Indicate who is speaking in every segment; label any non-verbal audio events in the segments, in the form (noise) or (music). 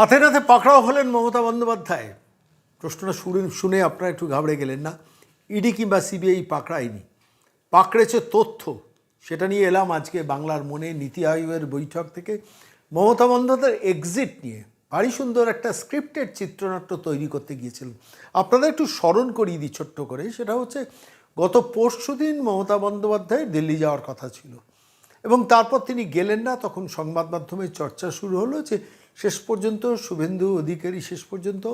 Speaker 1: হাতে নাতে পাকড়াও হলেন মমতা বন্দ্যোপাধ্যায়। প্রশ্নটা শুনে শুনে আপনারা একটু ঘাবড়ে গেলেন না। ইডি কিংবা সিবিআই পাকড়ায়নি। পাকড়েছে তথ্য। সেটা নিয়ে এলাম আজকে বাংলার মনে নীতি আয়োগের বৈঠক থেকে। মমতা বন্দ্যোপাধ্যায়ের এক্সিট নিয়ে ভারী সুন্দর একটা স্ক্রিপ্টেড চিত্রনাট্য তৈরি করতে গিয়েছিলেন। আপনাদের একটু স্মরণ করিয়ে দিই ছোট্ট করে। সেটা হচ্ছে, গত পরশু দিন মমতা বন্দ্যোপাধ্যায় দিল্লি যাওয়ার কথা ছিল। এবং তারপর তিনি গেলেন না, তখন সংবাদ মাধ্যমে চর্চা শুরু হলো যে শেষ পর্যন্ত, শুভেন্দু অধিকারী শেষ পর্যন্ত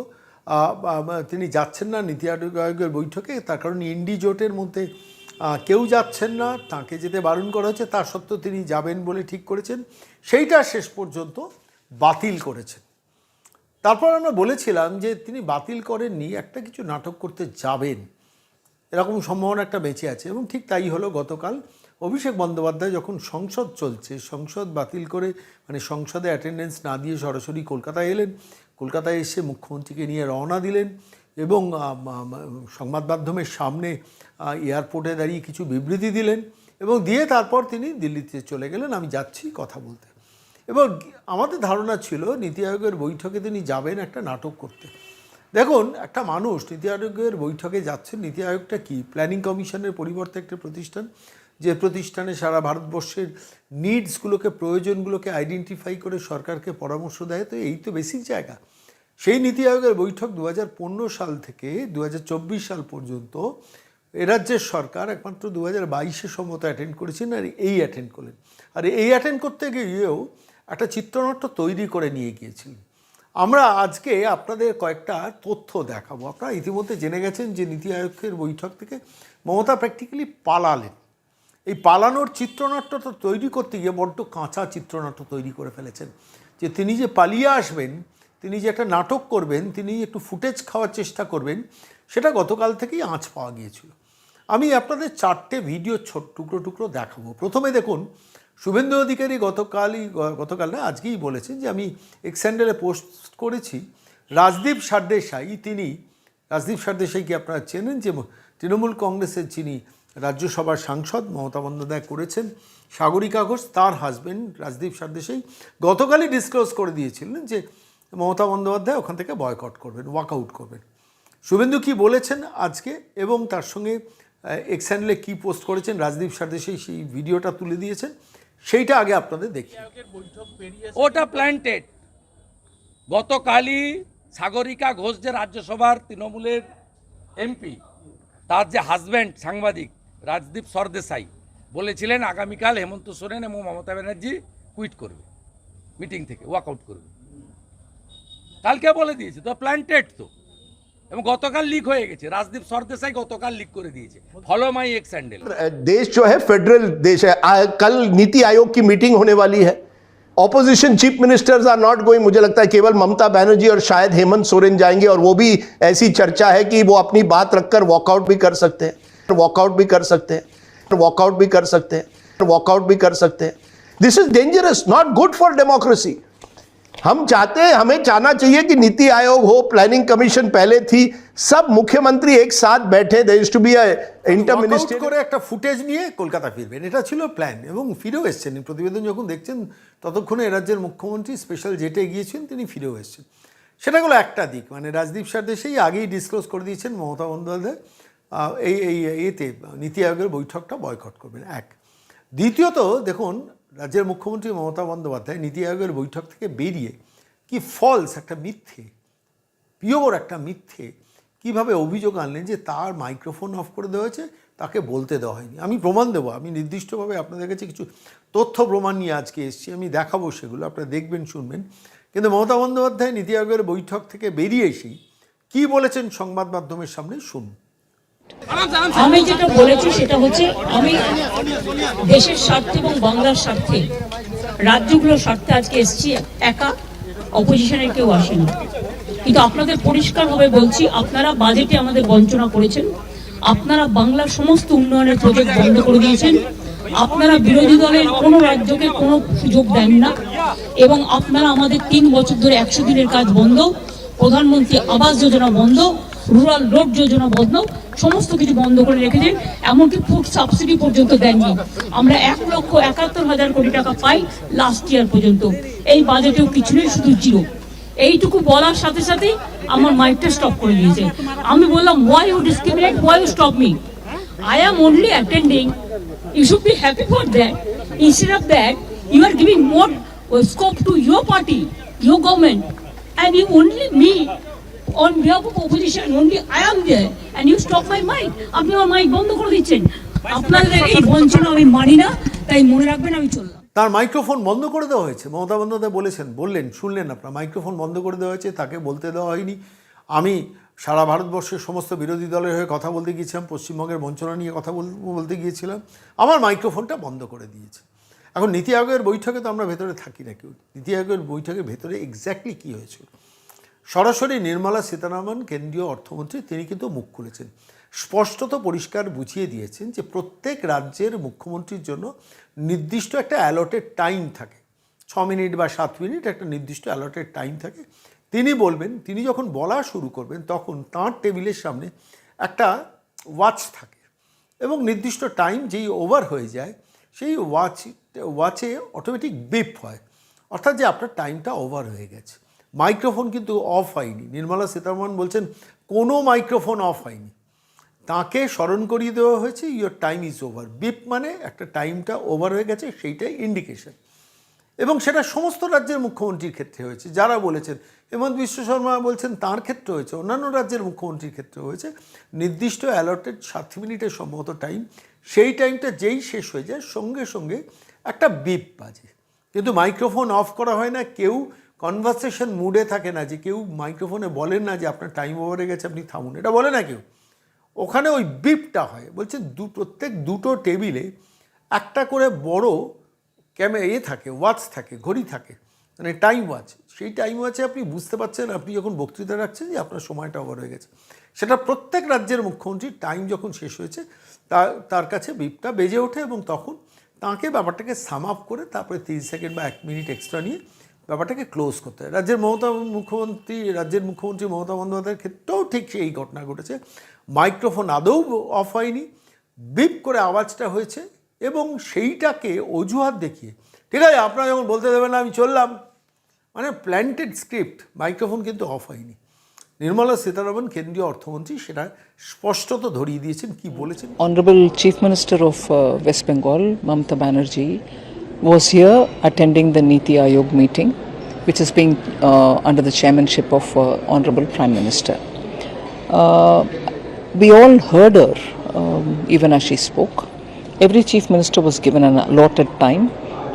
Speaker 1: তিনি যাচ্ছেন না নীতি আয়োগ আয়োগের বৈঠকে, তার কারণ ইন্ডি জোটের মধ্যে কেউ যাচ্ছেন না, তাকে যেতে বারণ করা হয়েছে তা সত্ত্বেও তিনি যাবেন বলে ঠিক করেছেন, সেইটা শেষ পর্যন্ত বাতিল করেছেন। তারপর আমরা বলেছিলাম যে তিনি বাতিল করেননি, একটা কিছু নাটক করতে যাবেন, এরকম সম্ভাবনা একটা বেঁচে আছে, এবং ঠিক তাই হলো গতকাল অভিষেক বন্দ্যোপাধ্যায় যখন সংসদ চলছে, সংসদ বাতিল করে মানে সংসদে অ্যাটেন্ডেন্স না দিয়ে সরাসরি কলকাতায় এলেন, কলকাতায় এসে মুখ্যমন্ত্রীকে নিয়ে রওনা দিলেন এবং সংবাদ মাধ্যমের সামনে এয়ারপোর্টে দাঁড়িয়ে কিছু বিবৃতি দিলেন এবং দিয়ে তারপর তিনি দিল্লিতে চলে গেলেন, আমি যাচ্ছি কথা বলতে। এবং আমাদের ধারণা ছিল নীতি আয়োগের বৈঠকে তিনি যাবেন একটা নাটক করতে। দেখুন, একটা মানুষ নীতি আয়োগের বৈঠকে যাচ্ছেন, নীতি আয়োগটা কি? প্ল্যানিং কমিশনের পরিবর্তে একটা প্রতিষ্ঠান। যে প্রতিষ্ঠানে সারা ভারতবর্ষের নিডসগুলোকে, প্রয়োজনগুলোকে আইডেন্টিফাই করে সরকারকে পরামর্শ দেয়, তো এই তো বেসিক জায়গা। সেই নীতি আয়োগের বৈঠক দু হাজার পনেরো সাল থেকে দু হাজার চব্বিশ সাল পর্যন্ত রাজ্যের সরকার একমাত্র দু হাজার বাইশে সম্মত অ্যাটেন্ড করেছেন আর এই অ্যাটেন্ড করলেন। আর এই অ্যাটেন্ড করতে গিয়েও একটা চিত্রনাট্য তৈরি করে নিয়ে গিয়েছিলেন। আমরা আজকে আপনাদের কয়েকটা তথ্য দেখাবো। আপনারা ইতিমধ্যে জেনে গেছেন যে নীতি আয়োগের বৈঠক থেকে মমতা প্র্যাকটিক্যালি পালালেন। এই পালানোর চিত্রনাট্যটা তৈরি করতে গিয়ে বড্ড কাঁচা চিত্রনাট্য তৈরি করে ফেলেছেন। যে তিনি যে পালিয়ে আসবেন, তিনি যে একটা নাটক করবেন, তিনি একটু ফুটেজ খাওয়ার চেষ্টা করবেন, সেটা গতকাল থেকেই আঁচ পাওয়া গিয়েছিল। আমি আপনাদের চারটে ভিডিও ছোট টুকরো টুকরো দেখাবো। প্রথমে দেখুন, শুভেন্দু অধিকারী গতকালই, গতকাল না, আজকেই বলেছেন যে আমি এক্স্যান্ডেলে পোস্ট করেছি। রাজদীপ সারদেশাই, তিনি, রাজদীপ সারদেশাইকে আপনারা চেনেন যে তৃণমূল কংগ্রেসের যিনি রাজ্যসভার সাংসদ মমতা বন্দ্যোপাধ্যায় করেছেন। সাগরিকা ঘোষ, তার হাজবেন্ড রাজদীপ সারদেশাই গতকালই ডিসক্লোজ করে দিয়েছিলেন যে মমতা বন্দ্যোপাধ্যায় ওখান থেকে বয়কট করবেন ওয়াকআউট করবেন। শুভেন্দু কি বলেছেন আজকে এবং তার সঙ্গে এক্স হ্যান্ডেলে কী পোস্ট করেছেন রাজদীপ সারদেশাই সেই ভিডিওটা তুলে দিয়েছেন। সেইটা আগে আপনাদের দেখি।
Speaker 2: ওটা প্ল্যান্টেড গতকালই সাগরিকা ঘোষ যে রাজ্যসভার তৃণমূলের এমপি তার যে হাজব্যান্ড সাংবাদিক রাজদীপ সরদেশাই বলেছিলেন আগামীকাল হেমন্ত সোরেন এবং মমতা ব্যানার্জি কুইট করবে মিটিং থেকে ওয়াকআউট করবে কালকে বলে দিয়েছে তো প্ল্যান্টেড তো এবং গতকাল লিক হয়ে গেছে রাজদীপ সরদেশাই গতকাল লিক করে দিয়েছে ফলো মাই এক্স হ্যান্ডেল
Speaker 3: देश जो है फेडरल देश है आ- कल नीति आयोग की मीटिंग होने वाली है opposition chief ministers are not going मुझे लगता है केवल ममता बनर्जी और शायद हेमंत सोरेन जाएंगे और वो भी ऐसी चर्चा है कि वो अपनी बात रखकर वॉकआउट भी कर सकते हैं वॉकआउट भी कर सकते हैं वॉकआउट भी कर सकते हैं वॉकआउट भी कर सकते हैं this is dangerous not good for democracy हम चाहते हैं हमें चाहना चाहिए कि नीति आयोग हो प्लानिंग कमीशन पहले थी सब मुख्यमंत्री एक साथ बैठे दे टू बी इंटर
Speaker 1: Workout করে একটা ফুটেজ নিয়ে কলকাতা ফিরবেন এটা ছিল প্ল্যান এবং ফিরেও এসছেন এই প্রতিবেদন যখন দেখছেন ততক্ষণে এ রাজ্যের মুখ্যমন্ত্রী স্পেশাল জেটে গিয়েছেন তিনি ফিরেও এসছেন সেটা হলো একটা দিক মানে রাজদীপ সারদেশাই আগেই ডিসক্লোজ করে দিয়েছেন মমতা বন্দ্যোপাধ্যায় আহ, এই এই এতে নীতি আয়োগের বৈঠকটা বয়কট করবেন। এক। দ্বিতীয়ত, দেখুন, রাজ্যের মুখ্যমন্ত্রী মমতা বন্দ্যোপাধ্যায় নীতি আয়োগের বৈঠক থেকে বেরিয়ে কি ফলস একটা মিথ্যে পিওর একটা মিথ্যে কীভাবে অভিযোগ আনলেন যে তার মাইক্রোফোন অফ করে দেওয়া হয়েছে, তাকে বলতে দেওয়া হয়নি। আমি প্রমাণ দেবো, আমি নির্দিষ্টভাবে আপনাদের কাছে কিছু তথ্য প্রমাণ নিয়ে আজকে এসেছি, আমি দেখাবো সেগুলো, আপনারা দেখবেন, শুনবেন। কিন্তু মমতা বন্দ্যোপাধ্যায় নীতি আয়োগের বৈঠক থেকে বেরিয়ে এসেই কী বলেছেন সংবাদ মাধ্যমের সামনে, শুনুন।
Speaker 4: আমি যেটা বলেছি সেটা হচ্ছে আমি দেশের স্বার্থে এবং বাংলার স্বার্থে রাজ্যগুলোর স্বার্থে আজকে এসেছি, একা অপোজিশনের কেউ আসেনি। কিন্তু আপনাদের পরিষ্কারভাবে বলছি, আপনারা বাজেটে আমাদের বঞ্চনা করেছেন, আপনারা বাংলার সমস্ত উন্নয়নের প্রজেক্ট বন্ধ করে দিয়েছেন, আপনারা বিরোধী দলের কোনো রাজ্যকে কোনো সুযোগ দেন না, এবং আপনারা আমাদের তিন বছর ধরে একশো দিনের কাজ বন্ধ, প্রধানমন্ত্রী আবাস যোজনা বন্ধ রুরাল রোড যোজনা বন্ধ সমস্ত কিছু বন্ধ করে রেখেছেন এমনকি ফুড সাবসিডি পর্যন্ত দেননি। আমরা এক লক্ষ একাত্তর হাজার কোটি টাকা পাই লাস্ট ইয়ার পর্যন্ত। এই বাজেটেও কিছু নেই শুধু জিরো এইটুকু বলার সাথে সাথে আমার মাইকটা স্টপ করে দিয়েছে। আমি বললাম why you discriminate why you stop me I am only attending should be happy for that. Instead of that, you are giving more uh, scope to your party, your government, and you only me. On behalf of opposition. Only I am there, and you stop my mic. আপনি আমার mic বন্ধ করে দিচ্ছেন। আপনাদের এই বঞ্চনা আমি মানি না তাই মনে রাখবেন আমি চললাম।
Speaker 1: তার মাইক্রোফোন বন্ধ করে দেওয়া হয়েছে। মমতা বন্দ্যোপাধ্যায় বলেছেন বললেন শুনলেন আপনার মাইক্রোফোন বন্ধ করে দেওয়া হয়েছে তাকে বলতে দেওয়া হয়নি। আমি সারা ভারতবর্ষের সমস্ত বিরোধী দলের হয়ে কথা বলতে গিয়েছিলাম পশ্চিমবঙ্গের বঞ্চনা নিয়ে কথা বলতে গিয়েছিলাম। আমার মাইক্রোফোনটা বন্ধ করে দিয়েছে। এখন নীতি আয়োগের বৈঠকে তো আমরা ভেতরে থাকি না কেউ। নীতি আয়োগের বৈঠকের ভেতরে এক্স্যাক্টলি কী হয়েছিল? সরাসরি নির্মলা সীতারামন, কেন্দ্রীয় অর্থমন্ত্রী, তিনি কিন্তু মুখ খুলেছেন। স্পষ্টত পরিষ্কার বুঝিয়ে দিয়েছেন যে প্রত্যেক রাজ্যের মুখ্যমন্ত্রীর জন্য নির্দিষ্ট একটা অ্যালটেড টাইম থাকে। ছ মিনিট বা সাত মিনিট একটা নির্দিষ্ট অ্যালটেড টাইম থাকে। তিনি বলবেন, তিনি যখন বলা শুরু করবেন, তখন তাঁর টেবিলের সামনে একটা ওয়াচ থাকে এবং নির্দিষ্ট টাইম যেই ওভার হয়ে যায়, সেই ওয়াচ ওয়াচে অটোমেটিক বিপ হয়। অর্থাৎ যে আপনার টাইমটা ওভার হয়ে গেছে। মাইক্রোফোন কিন্তু অফ হয়নি। নির্মলা সীতারমন বলছেন, কোনো মাইক্রোফোন অফ হয়নি। তাকে স্মরণ করিয়ে দেওয়া হয়েছে your time is over beep মানে একটা টাইমটা ওভার হয়ে গেছে, সেইটাই ইন্ডিকেশন এবং সেটা সমস্ত রাজ্যের মুখ্যমন্ত্রীর ক্ষেত্রে হয়েছে। যারা বলেছেন, হেমন্ত বিশ্ব শর্মা বলছেন তার ক্ষেত্রে হয়েছে, অন্যান্য রাজ্যের মুখ্যমন্ত্রীর ক্ষেত্রে হয়েছে। নির্দিষ্ট অ্যালটেড সাত মিনিটের সম্ভবত টাইম সেই টাইমটা যেই শেষ হয়ে যায়, সঙ্গে সঙ্গে একটা বিপ বাজে। কিন্তু মাইক্রোফোন অফ করা হয় না, কেউ কনভারসেশন মুডে থাকে না যে কেউ মাইক্রোফোনে বলেন না যে আপনার টাইম ওভারে গেছে, আপনি থামুন। এটা বলে না কেউ। ওখানে ওই বিপটা হয়। বলছে দু, প্রত্যেক দুটো টেবিলে একটা করে বড় ক্যামে এ থাকে, ওয়াচ থাকে, ঘড়ি থাকে মানে টাইম ওয়াচ। সেই টাইম ওয়াচে আপনি বুঝতে পারছেন, আপনি যখন বক্তৃতা রাখছেন যে আপনার সময়টা ওভার হয়ে গেছে। সেটা প্রত্যেক রাজ্যের মুখ্যমন্ত্রীর টাইম যখন শেষ হয়েছে তার তার কাছে বিপটা বেজে ওঠে এবং তখন তাকে ব্যাপারটাকে সাম আপ করে তারপরে তিরিশ সেকেন্ড বা এক মিনিট এক্সট্রা নিয়ে ব্যাপারটাকে ক্লোজ করতে হয়। রাজ্যের মমতা মুখ্যমন্ত্রী রাজ্যের মুখ্যমন্ত্রী মমতা বন্দ্যোপাধ্যায়ের ক্ষেত্রেও ঠিক সেই ঘটনা ঘটেছে। মাইক্রোফোন আদৌ অফ হয়নি। বিপ করে আওয়াজটা হয়েছে এবং সেইটাকে অজুহাত দেখিয়ে ঠিক আছে আপনারা যখন বলতে দেবেন না আমি চললাম। মানে প্ল্যান্টেড স্ক্রিপ্ট মাইক্রোফোন কিন্তু অফ হয়নি। নির্মলা সীতারামন কেন্দ্রীয় অর্থমন্ত্রী সেটা স্পষ্টত ধরিয়ে দিয়েছেন কি বলেছেন?
Speaker 5: Honorable chief minister of West Bengal Mamata Banerjee, was here attending the Niti Aayog meeting, which is being uh, under the chairmanship of uh, Honorable Prime Minister. Uh, we all heard her um, even as she spoke. Every chief minister was given an allotted time,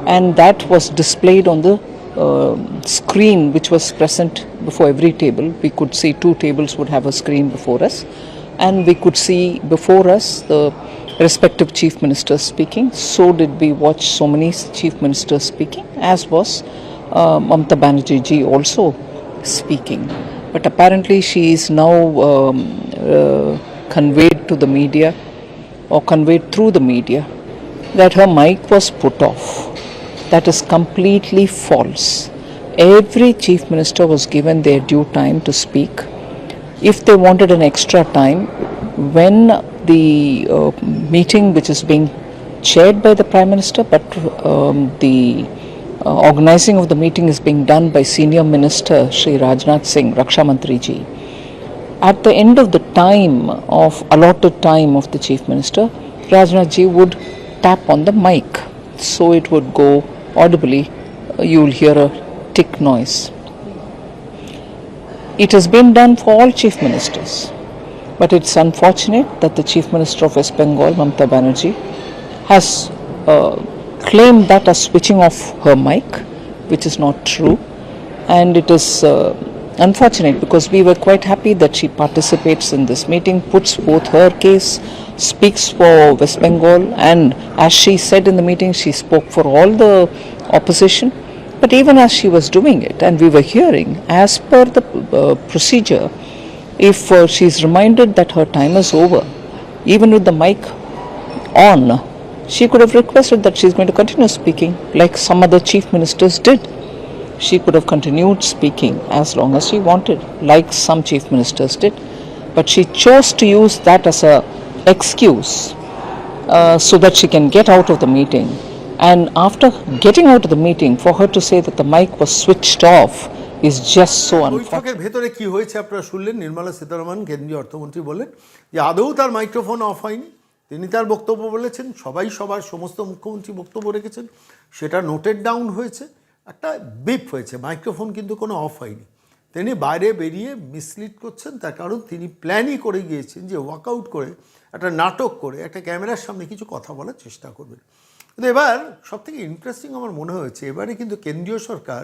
Speaker 5: and that was displayed on the uh, screen which was present before every table. We could see two tables would have a screen before us, and we could see before us the respective chief ministers speaking. So did we watch so many chief ministers speaking, as was uh, Mamata Banerjee ji also speaking. But apparently, she is now um, uh, conveyed to the media or conveyed through the media that her mic was put off. That is completely false. Every chief minister was given their due time to speak. If they wanted an extra time, when the uh, meeting, which is being chaired by the prime minister, but um, the uh, organizing of the meeting is being done by senior minister Sri Rajnath Singh, Raksha Mantri ji. At the end of the time of allotted time of the chief minister, Rajnath ji would tap on the mic, so it would go audibly. uh, You will hear a tick noise. It has been done for all chief ministers, but it's unfortunate that the chief minister of West Bengal, Mamata Banerjee, has uh, claimed that as switching off her mic, which is not true, and it is uh, unfortunate because we were quite happy that she participates in this meeting, puts forth her case, speaks for West Bengal, and as she said in the meeting, she spoke for all the opposition. But even as she was doing it, and we were hearing, as per the uh, procedure, if uh, she is reminded that her time is over, even with the mic on, she could have requested that she is going to continue speaking, like some other chief ministers did. She could have continued speaking as long as she wanted, like some chief ministers did. But she chose to use that as a excuse uh, so that she can get out of the meeting. And after getting out of the meeting, for her to say that the mic was switched off just so unfortunate.
Speaker 1: বৈঠকের ভেতরে কি হয়েছে আপনারা শুনলেন? নির্মলা সীতারামন কেন্দ্রীয় অর্থমন্ত্রী বললেন যে আদৌ তার মাইক্রোফোন অফ হয়নি। তিনি তার বক্তব্য বলেছেন সবাই সবার সমস্ত মুখ্যমন্ত্রী বক্তব্য রেখেছেন। সেটা নোটেড ডাউন হয়েছে। একটা বিপ হয়েছে মাইক্রোফোন কিন্তু কোনো অফ হয়নি। তিনি বাইরে বেরিয়ে মিসলিড করছেন তার কারণ তিনি প্ল্যানই করে গিয়েছেন যে ওয়ার্কআউট করে একটা নাটক করে একটা ক্যামেরার সামনে কিছু কথা বলার চেষ্টা করবেন। কিন্তু এবার সব থেকে ইন্টারেস্টিং আমার মনে হয়েছে এবারে কিন্তু কেন্দ্রীয় সরকার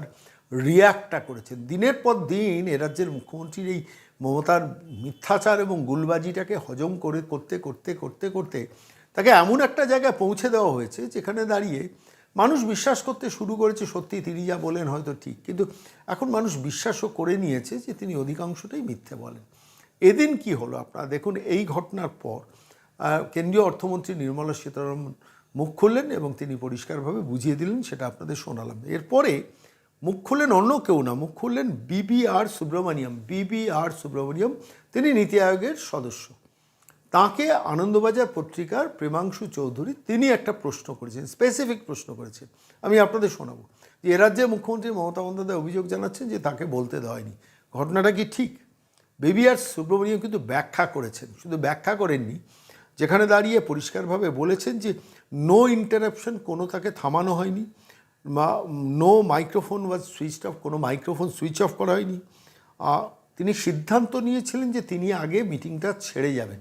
Speaker 1: রিয়াক্টটা করেছে। দিনের পর দিন এ রাজ্যের মুখ্যমন্ত্রীর এই মমতার মিথ্যাচার এবং গুলবাজিটাকে হজম করে, করতে করতে করতে করতে তাকে এমন একটা জায়গায় পৌঁছে দেওয়া হয়েছে যেখানে দাঁড়িয়ে মানুষ বিশ্বাস করতে শুরু করেছে, সত্যি তিনি যা বলেন হয়তো ঠিক। কিন্তু এখন মানুষ বিশ্বাসও করে নিয়েছে যে তিনি অধিকাংশটাই মিথ্যে বলেন। এদিন কি হলো আপনারা? দেখুন, এই ঘটনার পর কেন্দ্রীয় অর্থমন্ত্রী নির্মলা সীতারামন মুখ খুললেন এবং তিনি পরিষ্কারভাবে বুঝিয়ে দিলেন, সেটা আপনাদের শোনালাম। এরপরে মুখ খুললেন অন্য কেউ না, মুখ খুললেন বিবি আর সুব্রমণিয়াম বিবি আর সুব্রমণিয়াম তিনি নীতি আয়োগের সদস্য। তাকে আনন্দবাজার পত্রিকার প্রেমাংশু চৌধুরী তিনি একটা প্রশ্ন করেছেন স্পেসিফিক প্রশ্ন করেছেন। আমি আপনাদের শোনাবো যে এ রাজ্যের মুখ্যমন্ত্রী মমতা বন্দ্যোপাধ্যায় অভিযোগ জানাচ্ছেন যে তাকে বলতে দেওয়া হয়নি। ঘটনাটা কি ঠিক? বেবি আর সুব্রমণিয়াম কিন্তু ব্যাখ্যা করেছেন, শুধু ব্যাখ্যা করেননি, যেখানে দাঁড়িয়ে পরিষ্কারভাবে বলেছেন যে নো ইন্টারাপশন কোনো তাকে থামানো হয়নি। No microphone was switch off কোনো মাইক্রোফোন সুইচ অফ করা হয়নি। তিনি সিদ্ধান্ত নিয়েছিলেন যে তিনি আগে মিটিংটা ছেড়ে যাবেন।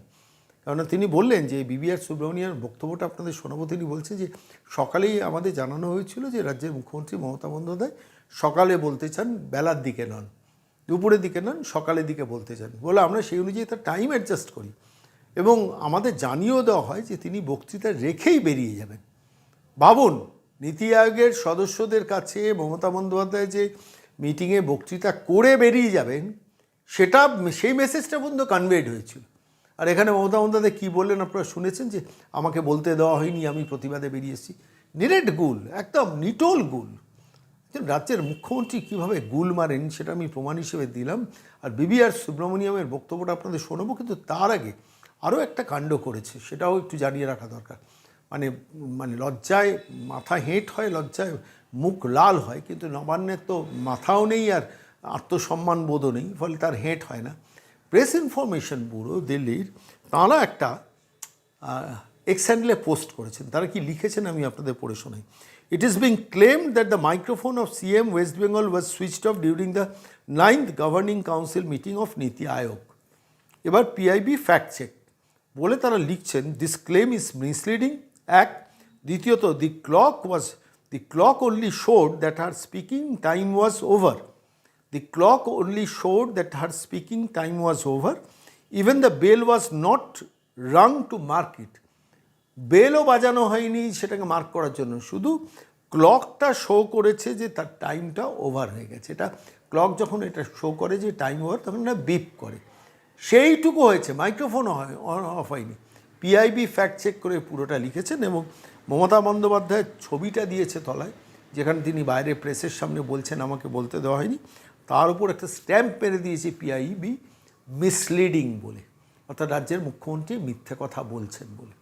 Speaker 1: কেননা তিনি বললেন যে বিবিআর সুব্রমণিয়ার বক্তব্যটা আপনাদের শোনাবো। তিনি বলছেন যে সকালেই আমাদের জানানো হয়েছিল যে রাজ্যের মুখ্যমন্ত্রী মমতা বন্দ্যোপাধ্যায় সকালে বলতে চান, বেলার দিকে নন। দুপুরের দিকে নন, সকালের দিকে বলতে চান। বলে আমরা সেই অনুযায়ী তার টাইম অ্যাডজাস্ট করি। এবং আমাদের জানিয়েও দেওয়া হয় যে তিনি বক্তৃতা রেখেই বেরিয়ে যাবেন। ভাবুন নীতি আয়োগের সদস্যদের কাছে মমতা বন্দ্যোপাধ্যায় যে মিটিংয়ে বক্তৃতা করে বেরিয়ে যাবেন, সেটা সেই মেসেজটা পর্যন্ত কনভেড হয়েছিল। আর এখানে মমতা বন্দ্যোপাধ্যায় কী বললেন আপনারা শুনেছেন যে, আমাকে বলতে দেওয়া হয়নি, আমি প্রতিবাদে বেরিয়েছি নিরেট গুল, একদম নিটোল গুল। রাজ্যের মুখ্যমন্ত্রী কীভাবে গুল মারেন, সেটা আমি প্রমাণ হিসেবে দিলাম। আর বিবি আর সুব্রমণিয়ামের বক্তব্যটা আপনাদের শোনাবো, কিন্তু তার আগে আরও একটা কাণ্ড করেছে, সেটাও একটু জানিয়ে রাখা দরকার। মানে মানে লজ্জায় মাথা হেঁট হয়, লজ্জায় মুখ লাল হয়, কিন্তু নবান্নের তো মাথাও নেই আর আত্মসম্মান বোধও নেই, ফলে তার হেঁট হয় না। প্রেস ইনফরমেশন ব্যুরো দিল্লির তাঁরা একটা এক্স হ্যান্ডেলে পোস্ট করেছেন। তারা কি লিখেছেন আমি আপনাদের পড়ে শোনাই। It is being claim that the microphone of CM West Bengal was switched off during the ninth governing council meeting of Niti Aayog এবার পিআইবি ফ্যাক্ট চেক বলে তারা লিখছেন দিস ক্লেম ইজ মিসলিডিং এক, দ্বিতীয়ত the clock was the clock only showed that her speaking time was over The clock only showed that her speaking time was over even the bell was not rung to mark it. বেলও বাজানো হয়নি সেটাকে mark করার জন্য। শুধু ক্লকটা show করেছে যে তার টাইমটা ওভার হয়ে গেছে। এটা ক্লক যখন এটা শো করে যে টাইম ওভার তখন এটা বিপ করে। সেইটুকু হয়েছে। মাইক্রোফোনও হয় অফ হয়নি। পিআইবি ফ্যাক্ট চেক করে পুরোটা লিখেছেন এবং মমতা বন্দ্যোপাধ্যায়ের ছবিটা দিয়েছে তলায়, যেখানে তিনি বাইরে প্রেসের সামনে বলছেন, আমাকে বলতে দেওয়া হয়নি। তার উপর একটা স্ট্যাম্প মেরে দিয়েছে পিআইবি মিসলিডিং বলে, অর্থাৎ রাজ্যের মুখ্যমন্ত্রী মিথ্যে কথা বলছেন বলে।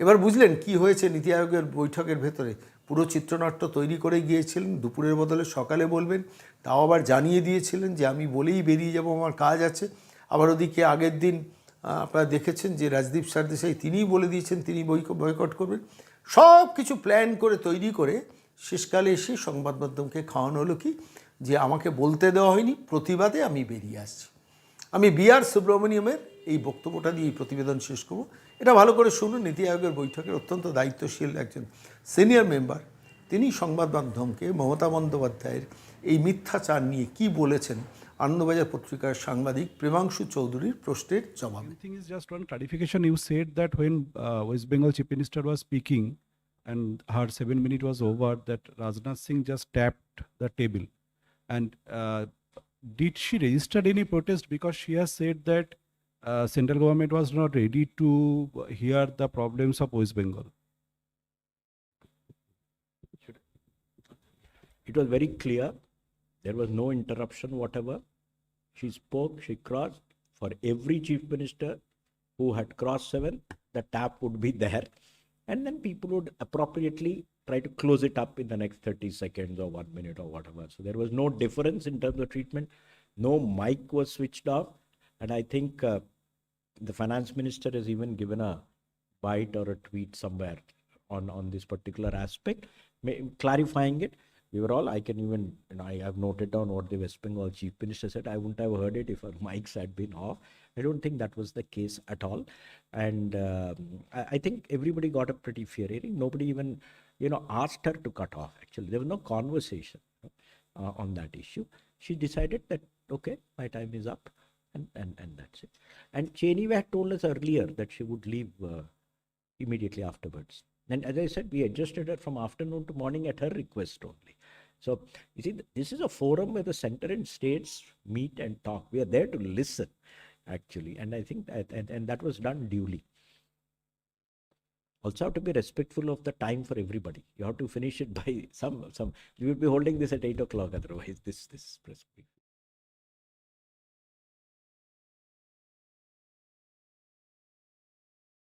Speaker 1: এবার বুঝলেন কি হয়েছে নীতি আয়োগের বৈঠকের ভেতরে। পুরো চিত্রনাট্য তৈরি করে গিয়েছিলেন, দুপুরের বদলে সকালে বলবেন, তাও আবার জানিয়ে দিয়েছিলেন যে আমি বলেই বেরিয়ে যাব, আমার কাজ আছে। আবার ওদিকে আগের দিন আপনারা দেখেছেন যে রাজদীপ সারদেশাই তিনিই বলে দিয়েছেন তিনি বয়কট করবেন। সব কিছু প্ল্যান করে, তৈরি করে শেষকালে এসে সংবাদ মাধ্যমকে খাওয়ানো হলো কি? যে আমাকে বলতে দেওয়া হয়নি, প্রতিবাদে আমি বেরিয়ে আসছি। আমি বি আর সুব্রমণিয়মের এই বক্তব্যটা দিয়ে এই প্রতিবেদন শেষ করব। এটা ভালো করে শুনুন, নীতি আয়োগের বৈঠকের অত্যন্ত দায়িত্বশীল একজন সিনিয়র মেম্বার তিনি সংবাদ মাধ্যমকে মমতা বন্দ্যোপাধ্যায়ের এই মিথ্যাচার নিয়ে কি বলেছেন আনন্দবাজার পত্রিকার সাংবাদিক প্রেমাংশু চৌধুরীর প্রশ্নের জবাবে
Speaker 6: The thing is just one clarification. You said that when uh, West Bengal Chief Minister was speaking and her seven minute was over, that Rajnath Singh just tapped the table. And uh, did she register any protest because she has said that uh, central government was not ready to hear the problems of West Bengal?
Speaker 7: It was very clear. There was no interruption whatever. She spoke, she crossed. For every chief minister who had crossed seven, the tap would be there. And then people would appropriately try to close it up in the next 30 seconds or one minute or whatever. So there was no difference in terms of treatment. No mic was switched off. And I think uh, the finance minister has even given a bite or a tweet somewhere on, on this particular aspect, clarifying it. We were all, I can even, you know, I have noted down what the West Bengal chief minister said. I wouldn't have heard it if our mics had been off. I don't think that was the case at all. And um, I, I think everybody got a pretty fair hearing. Nobody even, you know, asked her to cut off. Actually, there was no conversation uh, on that issue. She decided that, okay, my time is up. And, and, and that's it. And Cheney had told us earlier that she would leave uh, immediately afterwards. And as I said, we adjusted her from afternoon to morning at her request only. So, you see, this is a forum where the center and states meet and talk. We are there to listen, actually. And I think that, and, and that was done duly. Also, have to be respectful of the time for everybody. You have to finish it by (laughs) some, some, we will be holding this at 8 o'clock otherwise, this, this press brief.